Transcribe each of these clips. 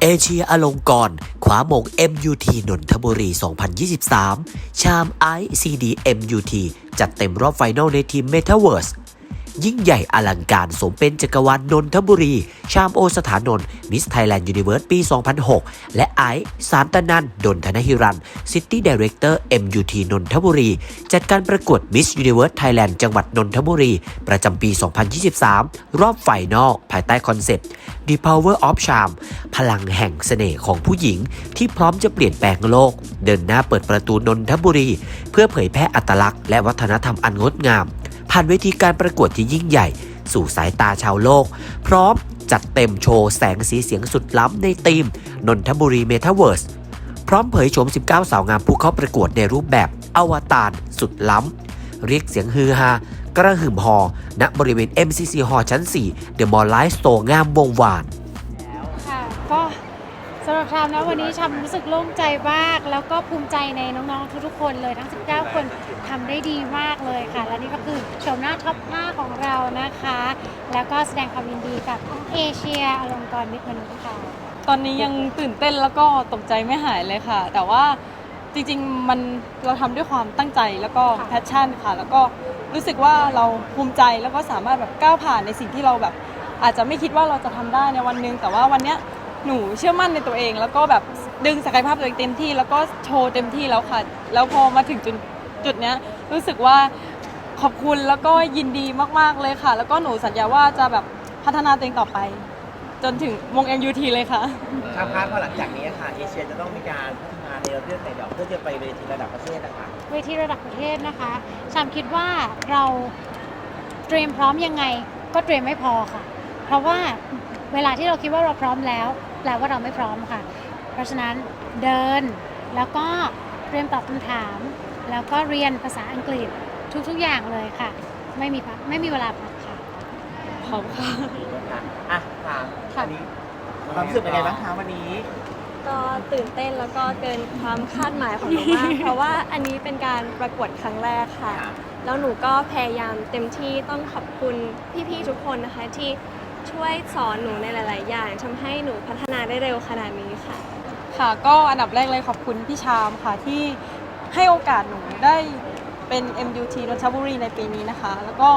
เอเชียอลงกรณ์คว้ามง MUT นนทบุรี 2023 ชาม ICD MUT จัดเต็มรอบไฟนอลในทีม Metaverse ยิ่งใหญ่อลังการสมเป็นจักรวาลนนทบุรี ชามโอสถานนท์มิสไทยแลนด์ยูนิเวิร์สปี 2006 และไอซ์สามตะนันดนทนหิรันซิตี้ดีเรคเตอร์ MUT นนทบุรี จัดการประกวดมิสยูนิเวิร์สไทยแลนด์จังหวัดนนทบุรี ประจำปี 2023 รอบไฟนอลภายใต้คอนเซ็ปต์ The Power of Charm พลังแห่งเสน่ห์ของผู้หญิง ที่พร้อมจะเปลี่ยนแปลงโลก เดินหน้าเปิดประตูนนทบุรี เพื่อเผยแพร่อัตลักษณ์และวัฒนธรรมอันงดงาม ผ่านเวทีการประกวดที่ยิ่งใหญ่ สู่สายตาชาวโลก พร้อมจัดเต็มโชว์แสงสีเสียงสุดล้ำในธีม นนทบุรีเมทาเวิร์สพร้อมเผยโฉม 19 สาวงามผู้เข้าประกวดในรูปแบบอวตารสุดล้ำ เรียกเสียงฮือฮากระหึ่มฮอณบริเวณ MCC ฮอชั้น 4 The Mall Life Store งามวงวาน หรับชามนะวันนี้ชามรู้สึกโล่งใจมาก แล้วก็ภูมิใจในน้องๆทุกๆคนเลยทั้ง 19 คนทำได้ดีมากเลยค่ะ และนี่ก็คือชมหน้าท็อป5ของเรานะคะ แล้วก็แสดงความยินดีกับเอเชียอลงกรณ์มิตรมนุษย์ค่ะตอนนี้ยังตื่นเต้นแล้วก็ตกใจไม่หายเลยค่ะ แต่ว่าจริงๆมันเราทำด้วยความตั้งใจแล้วก็ค่ะแพชชั่นค่ะ แล้วก็รู้สึกว่าเราภูมิใจแล้วก็สามารถแบบก้าวผ่านในสิ่งที่เราแบบอาจจะไม่คิดว่าเราจะทำได้ในวันหนึ่งแต่ว่าวันเนี้ย หนูเชื่อมั่นในตัวเอง แล้วก็แบบดึงศักยภาพตัวเองเต็มที่ แล้วก็โชว์เต็มที่แล้วค่ะ แล้วพอมาถึงจุดจุดเนี้ยรู้สึกว่าขอบคุณแล้วก็ยินดีมากๆเลยค่ะ แล้วก็หนูสัญญาว่าจะแบบพัฒนาตัวเองต่อไป จนถึงวง MUT เลยค่ะ ครับครับพอหลังจากนี้ค่ะเอเชียจะต้องมีการพัฒนาในเรื่องไหนเดี๋ยวเพื่อจะไปเวทีระดับประเทศนะคะเวทีระดับประเทศนะคะชามคิดว่าเราเตรียมพร้อมยังไง ก็เตรียมไม่พอค่ะ เพราะว่าเวลาที่เราคิดว่าเราพร้อมแล้ว แปลว่าเราไม่พร้อมค่ะ เพราะฉะนั้นเดินแล้วก็เตรียมตอบคำถาม แล้วก็เรียนภาษาอังกฤษทุกๆอย่างเลยค่ะ ไม่มีพักไม่มีเวลาพักค่ะขอบค่ะค่ะอะถามค่ะอันนี้ความรู้สึกเป็นไงบ้างคะวันนี้ ก็ตื่นเต้นแล้วก็เกินความคาดหมายของหนูมาก เพราะว่าอันนี้เป็นการประกวดครั้งแรกค่ะครับแล้วหนูก็พยายามเต็มที่ต้องขอบคุณพี่ๆทุกคนนะคะที่ ช่วยสอนหนูในหลาย ๆ อย่างทำให้หนูพัฒนาได้เร็วขนาดนี้ค่ะ ค่ะก็อันดับแรกเลยขอบคุณพี่ชามค่ะที่ให้โอกาสหนูได้เป็น MUT นนทบุรีในปีนี้นะคะ แล้วก็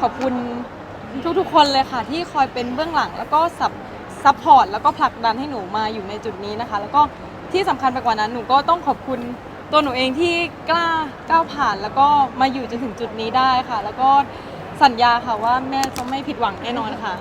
ขอบคุณทุก ๆ คนเลยค่ะ ที่คอยเป็นเบื้องหลัง แล้วก็ซับซัพพอร์ตแล้วก็ผลักดันให้หนูมาอยู่ในจุดนี้นะคะ แล้วก็ที่สำคัญไปกว่านั้นหนูก็ต้องขอบคุณตัวหนูเองที่กล้าก้าวผ่านแล้วก็มาอยู่จนถึงจุดนี้ได้ค่ะ แล้วก็สัญญาค่ะว่าแม่จะไม่ผิดหวังแน่นอนค่ะ